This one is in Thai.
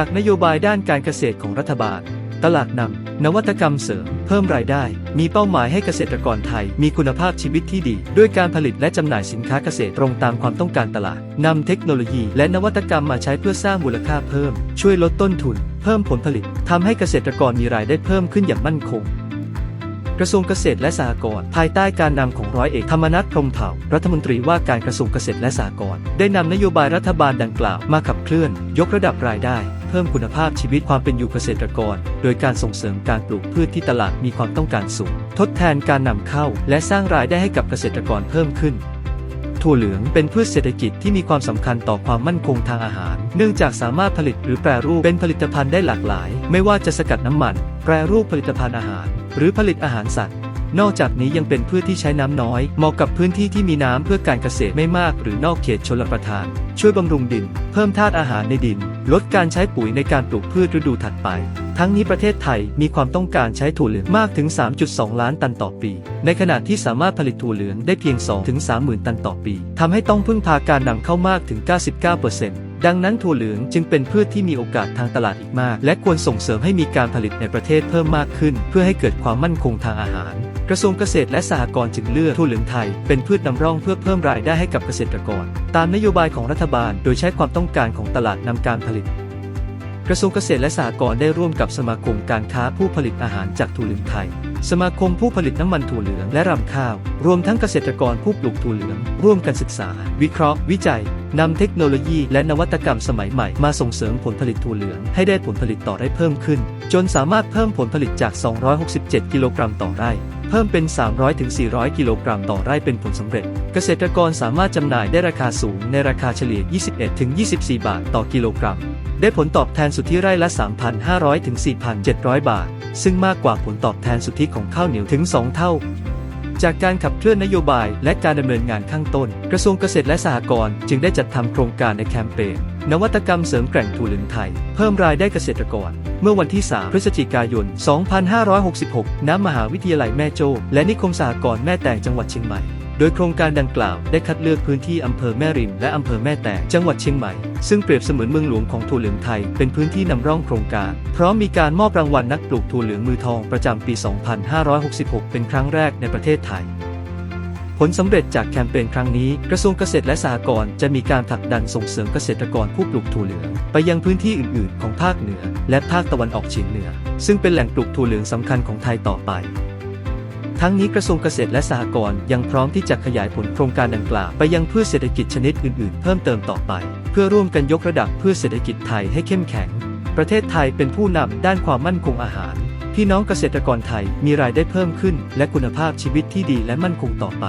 จากนโยบายด้านการเกษตรของรัฐบาล ตลาดนำนวัตกรรมเสริม เพิ่มรายได้ มีเป้าหมายให้เกษตรกรไทย มีคุณภาพชีวิตที่ดี ด้วยการผลิตและจำหน่ายสินค้าเกษตรตรงตามความต้องการตลาดนำเทคโนโลยีและนวัตกรรมมาใช้เพื่อสร้างมูลค่าเพิ่ม ช่วยลดต้นทุน เพิ่มผลผลิตทำให้เกษตรกรมีรายได้เพิ่มขึ้นอย่างมั่นคงกระทรวงเกษตรและสหกรณ์ภายใต้การนำของร้อยเอกธรรมนัฐพรมเผ่า รัฐมนตรีว่าการกระทรวงเกษตรและสหกรณ์ได้นำนโยบายรัฐบาลดังกล่าวมาขับเคลื่อน ยกระดับรายได้ พิ่มคุณภาพชีวิตความเป็นอยู่เกษตรกร โดยการส่งเสริมการปลูกพืชที่ตลาดมีความต้องการสูง ทดแทนการนำเข้า และสร้างรายได้ให้กับเกษตรกรเพิ่มขึ้น ถั่วเหลืองเป็นพืชเศรษฐกิจที่มีความสำคัญต่อความมั่นคงทางอาหาร เนื่องจากสามารถผลิตหรือแปรรูปเป็นผลิตภัณฑ์ได้หลากหลาย ไม่ว่าจะสกัดน้ำมัน แปรรูปผลิตภัณฑ์อาหาร หรือผลิตอาหารสัตว์นอกจากนี้ยังเป็นพืชที่ใช้น้ำน้อย เหมาะกับพื้นที่ที่มีน้ำเพื่อการเกษตรไม่มาก หรือนอกเขตชลประทาน ช่วยบำรุงดิน เพิ่มธาตุอาหารในดิน ลดการใช้ปุ๋ยในการปลูกพืชฤดูถัดไป ทั้งนี้ประเทศไทยมีความต้องการใช้ถั่วเหลืองมากถึง 3.2 ล้านตันต่อปี ในขณะที่สามารถผลิตถั่วเหลืองได้เพียง 2-30,000 ตันต่อปี ทำให้ต้องพึ่งพาการนำเข้ามากถึง 99% ดังนั้นถั่วเหลืองจึงเป็นพืชที่มีโอกาสทางตลาดอีกมาก และควรส่งเสริมให้มีการผลิตในประเทศเพิ่มมากขึ้น เพื่อให้เกิดความมั่นคงทางอาหาร กระทรวงเกษตรและสหกรณ์จึงเลือกถั่วเหลืองไทย เป็นพืชนำร่องเพื่อเพิ่มรายได้ให้กับเกษตรกร ตามนโยบายของรัฐบาล โดยใช้ความต้องการของตลาดนำการผลิตกระทรวงเกษตรและสหกรณ์ได้ร่วมกับสมาคมการค้าผู้ผลิตอาหารจากถั่วเหลืองไทย สมาคมผู้ผลิตน้ำมันถั่วเหลืองและรำข้าว รวมทั้งเกษตรกรผู้ปลูกถั่วเหลือง ร่วมกันศึกษา วิเคราะห์ วิจัย นำเทคโนโลยีและนวัตกรรมสมัยใหม่มาส่งเสริมผลผลิตถั่วเหลืองให้ได้ผลผลิตต่อไร่เพิ่มขึ้น จนสามารถเพิ่มผลผลิตจาก 267 กิโลกรัมต่อไร่ เพิ่มเป็น 300-400 กิโลกรัมต่อไร่เป็นผลสำเร็จ เกษตรกรสามารถจำหน่ายได้ราคาสูงในราคาเฉลี่ย 21-24 บาทต่อกิโลกรัม ได้ผลตอบแทนสุทธิไร่ละ 3,500-4,700 บาท ซึ่งมากกว่าผลตอบแทนสุทธิของข้าวเหนียวถึง 2 เท่า จากการขับเคลื่อนนโยบายและการดำเนินงานข้างต้น กระทรวงเกษตรและสหกรณ์จึงได้จัดทำโครงการในแคมเปญนวัตกรรมเสริมแกร่งถั่วเหลืองไทย เพิ่มรายได้เกษตรกร เมื่อวันที่ 3 พฤศจิกายน 2566 ณ มหาวิทยาลัยแม่โจ้และนิคมสหกรณ์แม่แตงจังหวัดเชียงใหม่ โดยโครงการดังกล่าวได้คัดเลือกพื้นที่อำเภอแม่ริมและอำเภอแม่แตงจังหวัดเชียงใหม่ ซึ่งเปรียบเสมือนเมืองหลวงของถั่วเหลืองไทย เป็นพื้นที่นำร่องโครงการ พร้อมมีการมอบรางวัลนักปลูกถั่วเหลืองมือทองประจำปี 2566 เป็นครั้งแรกในประเทศไทยผลสำเร็จจากแคมเปญครั้งนี้ กระทรวงเกษตรและสหกรณ์จะมีการผลักดันส่งเสริมเกษตรกรผู้ปลูกถั่วเหลือง ไปยังพื้นที่อื่น ๆ ของภาคเหนือ และภาคตะวันออกเฉียงเหนือ ซึ่งเป็นแหล่งปลูกถั่วเหลืองสำคัญของไทยต่อไป ทั้งนี้กระทรวงเกษตรและสหกรณ์ยังพร้อมที่จะขยายผลโครงการดังกล่าวไปยังพืชเศรษฐกิจชนิดอื่นๆ เพิ่มเติมต่อไป เพื่อร่วมกันยกระดับพืชเศรษฐกิจไทยให้เข้มแข็ง ประเทศไทยเป็นผู้นำด้านความมั่นคงอาหาร พี่น้องเกษตรกรไทยมีรายได้เพิ่มขึ้น และคุณภาพชีวิตที่ดีและมั่นคงต่อไป